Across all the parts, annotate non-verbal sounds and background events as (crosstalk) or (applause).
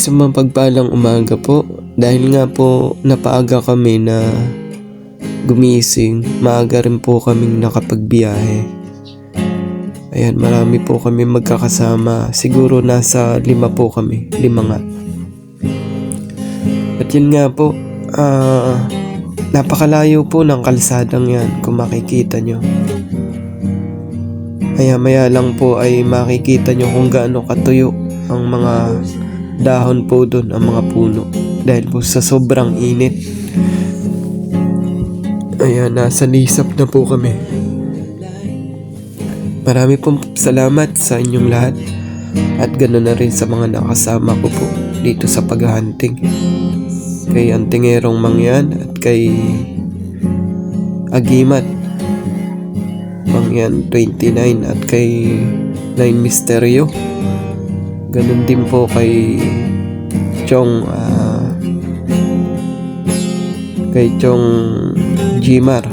Isang mapagpalang umaga po dahil nga po napaaga kami na gumising, maaga rin po kaming nakapagbiyahe. Ayan, marami po kami magkakasama. Siguro nasa lima po kami. Lima nga. At yun nga po, ah, napakalayo po ng kalsadang yan kung makikita nyo. Maya-maya lang po ay makikita nyo kung gaano katuyo ang mga dahon po doon, ang mga puno. Dahil po sa sobrang init. Ayan, nasa lisap na po kami. Marami pong salamat sa inyong lahat. At ganoon na rin sa mga nakasama ko po dito sa paghahunting. Kay Antingerong Mangyan at kay Agimat Mangyan 29 at kay Nine Misterio. Ganun din po kay Chong ah, kay Chong Jimar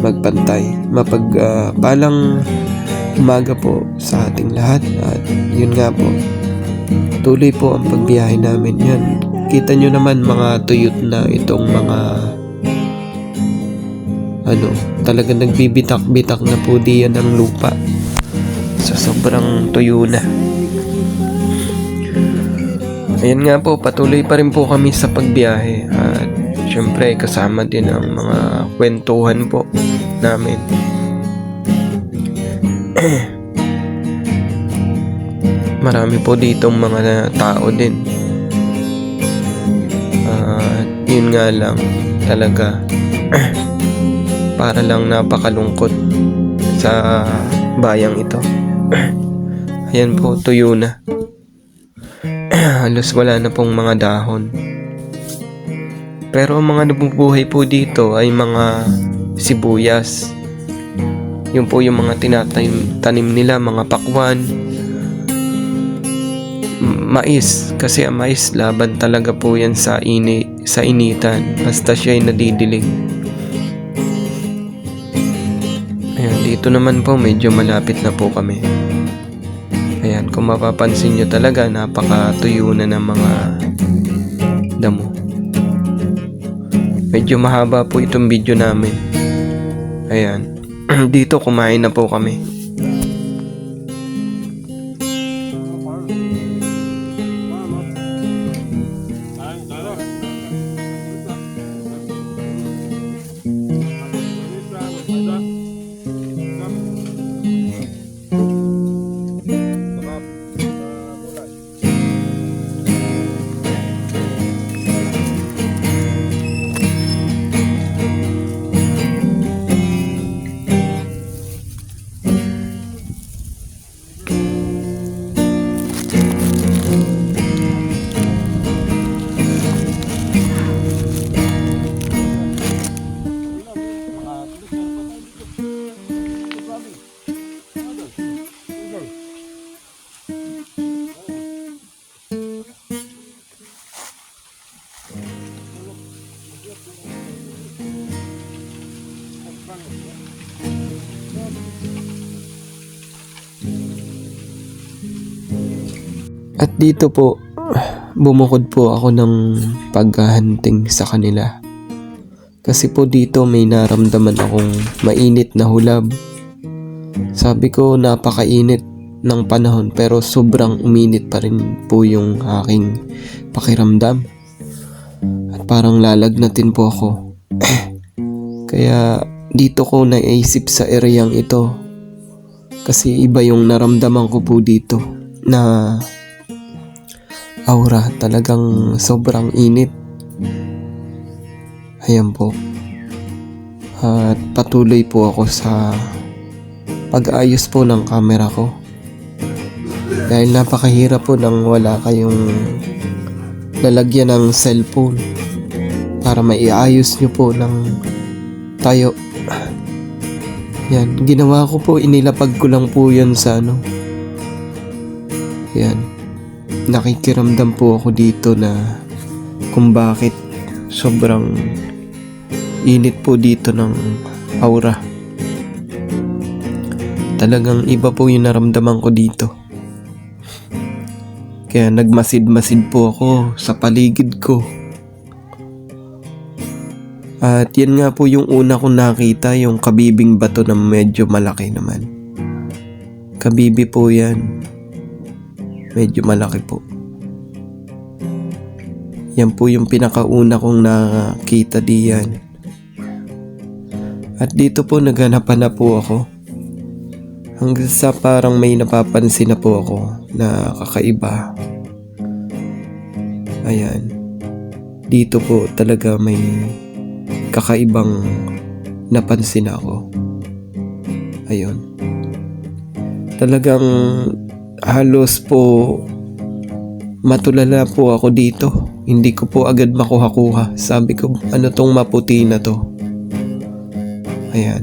magpantay. Mapag ah, palang umaga po sa ating lahat at yun nga po tuloy po ang pagbiyahe namin yan. Kita nyo naman mga tuyot na itong mga ano talaga nagbibitak-bitak na po diyan ang lupa. Sa sobrang tuyo na ayan nga po patuloy pa rin po kami sa pagbiyahe at syempre kasama din ang mga kwentuhan po namin (clears throat) marami po ditong mga tao din. At yun nga lang, talaga, (clears throat) para lang napakalungkot sa bayang ito. (clears throat) Ayan po, tuyo na. (clears throat) Halos wala na pong mga dahon. Pero ang mga nabubuhay po dito ay mga sibuyas. Yun po yung mga tinatanim tanim nila, mga pakwan, mais. Kasi ang mais, laban talaga po yan sa, ini, sa initan. Basta siya ay nadidilig. Ayan, dito naman po medyo malapit na po kami. Ayan, kung mapapansin nyo talaga, napakatuyo na ng mga damo. Medyo mahaba po itong video namin. Ayan. (clears throat) Dito kumain na po kami. At dito po, bumukod po ako ng paghahunting sa kanila. Kasi po dito may naramdaman akong mainit na hulab. Sabi ko napakainit ng panahon pero sobrang uminit pa rin po yung aking pakiramdam. At parang lalagnatin po ako. (clears throat) Kaya dito ko naisip sa ereyang ito. Kasi iba yung naramdaman ko po dito na aura talagang sobrang init. Ayan po. At patuloy po ako sa pag-ayos po ng camera ko. Dahil napakahirap po nang wala kayong lalagyan ng cellphone para maiayos nyo po ng tayo. Yan, ginawa ko po, inilapag ko lang po yan sa ano. Yan, nakikiramdam po ako dito na kung bakit sobrang init po dito ng aura. Talagang iba po yung naramdaman ko dito. Kaya nagmasid-masid po ako sa paligid ko. At yan nga po yung una kong nakita, yung kabibing bato na medyo malaki naman. Kabibi po yan. Medyo malaki po. Yan po yung pinakauna kong nakita diyan. At dito po naghanapan na po ako. Hanggang sa parang may napapansin na po ako na kakaiba. Ayan. Dito po talaga may kakaibang napansin ako. Ayun. Talagang halos po matulala po ako dito. Hindi ko po agad makuha-kuha. Sabi ko, ano tong maputi na to? Ayan.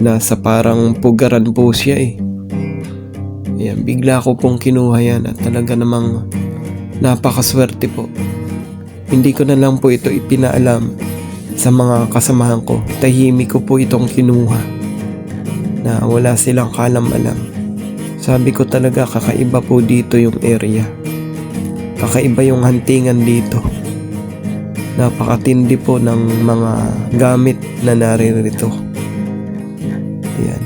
Nasa parang pugaran po siya eh. Ayan, bigla ko pong kinuha yan at talaga namang napakaswerte po. Hindi ko na lang po ito ipinaalam sa mga kasamahan ko. Tahimik ko po itong kinuha na wala silang kalam-alam. Sabi ko talaga kakaiba po dito yung area. Kakaiba yung hantingan dito. Napakatindi po ng mga gamit na naririto. Ayan.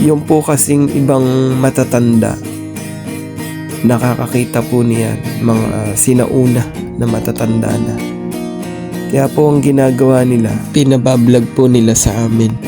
Yung po kasing ibang matatanda nakakakita po niyan mga sinauna na matatanda na. Kaya po ang ginagawa nila, pinabablog po nila sa amin.